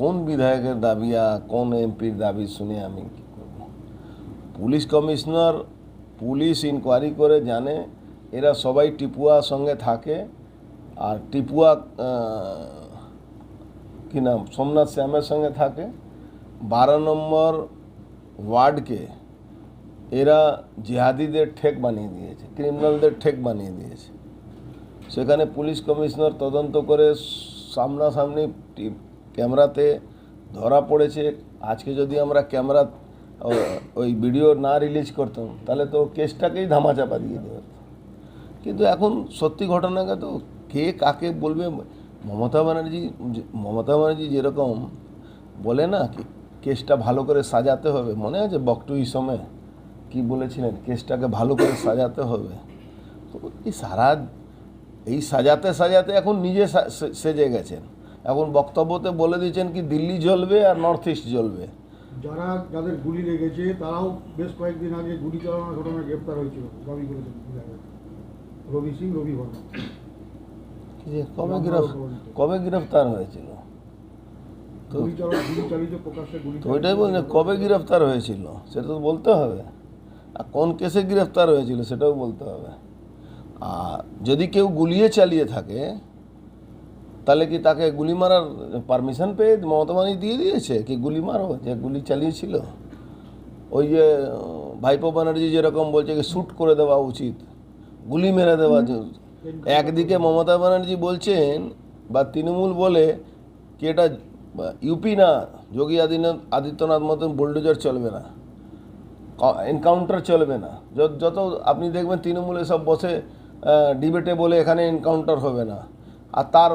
কোন বিধায়কের দাবি কোন এমপির দাবি শুনে আমি কি করব? পুলিশ কমিশনার পুলিশ ইনকোয়ারি করে জানে, এরা সবাই টিপুয়ার সঙ্গে থাকে, আর টিপুয়া কি নাম, সোমনাথ শ্যামের সঙ্গে থাকে। বারো নম্বর ওয়ার্ডকে এরা জিহাদিদের ঠেক বানিয়ে দিয়েছে, ক্রিমিনালদের ঠেক বানিয়ে দিয়েছে। সেখানে পুলিশ কমিশনার তদন্ত করে সামনাসামনি ক্যামেরাতে ধরা পড়েছে। আজকে যদি আমরা ক্যামেরা ওই ভিডিও না রিলিজ করতাম, তাহলে তো কেসটাকেই ধামাচাপা দিয়ে দেওয়া। কিন্তু এখন সত্যি ঘটনাকে তো কে কাকে বলবে? মমতা ব্যানার্জি মমতা ব্যানার্জি যেরকম বলে না কি, কেসটা ভালো করে সাজাতে হবে, মনে আছে বকটুই সময় কি বলেছিলেন? কেসটাকে ভালো করে সাজাতে হবে। তো এই সারা, এই সাজাতে সাজাতে এখন নিজে সেজে গেছেন। এখন বক্তব্যতে বলে দিয়েছেন কি দিল্লি জ্বলবে আর নর্থ ইস্ট জ্বলবে। যারা যাদের গুলি লেগেছে তারাও বেশ কয়েকদিন আগে গুলি চালানোর ঘটনায় গ্রেপ্তার হয়েছিল দাবি করেছেন রবি সিং রবি বর্মা কবে গ্রেফ কবে গ্রেফতার হয়েছিল? তো ওইটাই বলছে কবে গ্রেফতার হয়েছিল? সেটা তো বলতে হবে। আর কোন কেসে গ্রেফতার হয়েছিল সেটাও বলতে হবে। আর যদি কেউ গুলিয়ে চালিয়ে থাকে তাহলে কি তাকে গুলি মারার পারমিশন পেয়ে মমতা ব্যানার্জি দিয়ে দিয়েছে? কি গুলি মারো? যে গুলি চালিয়েছিল? ওই যে ভাইপো ব্যানার্জি যেরকম বলছে কি শ্যুট করে দেওয়া উচিত গুলি মেরে দেওয়া একদিকে মমতা ব্যানার্জি বলছেন বা তৃণমূল বলে কি এটা ইউপি না যোগী আদিনাথ আদিত্যনাথ মতন বুলডোজার চলবে না এনকাউন্টার চলবে না। যত- যত আপনি দেখবেন তৃণমূলে সব বসে ডিবেটে বলে এখানে এনকাউন্টার হবে না। আর তার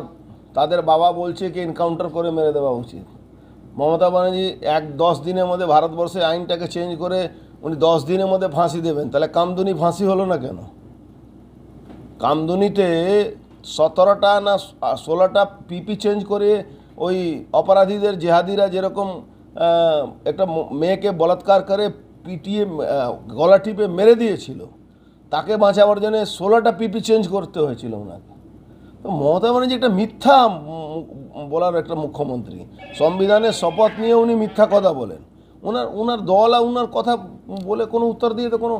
তাদের বাবা বলছে কি এনকাউন্টার করে মেরে দেওয়া উচিত। মমতা ব্যানার্জি এক দশ দিনের মধ্যে ভারতবর্ষে আইনটাকে চেঞ্জ করে উনি দশ দিনের মধ্যে ফাঁসি দেবেন। তাহলে কামদুনি ফাঁসি হলো না কেন? কামদুনিতে সতেরোটা না ষোলোটা পিপি চেঞ্জ করে ওই অপরাধীদের জেহাদিরা যেরকম একটা মেয়েকে বলাৎকার করে পিটিয়ে গলা টিপে মেরে দিয়েছিল, তাকে বাঁচাবার জন্য ষোলোটা পিপি চেঞ্জ করতে হয়েছিল ওনাকে। মমতা ব্যানার্জি একটা মিথ্যা বলার একটা মুখ্যমন্ত্রী। সংবিধানের শপথ নিয়ে উনি মিথ্যা কথা বলেন। ওনার ওনার দল আর ওনার কথা বলে কোনো উত্তর দিয়ে তো কোনো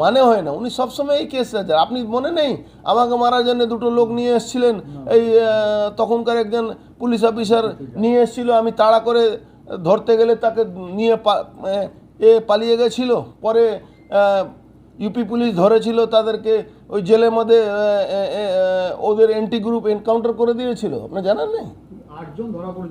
মানে হয় না। উনি সবসময় এই কেস আছে আপনি মনে নেই? আমাকে মারার জন্য দুটো লোক নিয়ে এসেছিলেন। এই তখনকার একজন পুলিশ অফিসার নিয়ে এসেছিল। আমি তাড়া করে ধরতে গেলে তাকে নিয়ে এ, পালিয়ে গেছিল। পরে ইউপি পুলিশ ধরেছিল তাদেরকে ওই জেলের মধ্যে ওদের এন্টি গ্রুপ এনকাউন্টার করে দিয়েছিল। আপনি জানেন নেই? আটজন ধরা পড়েছে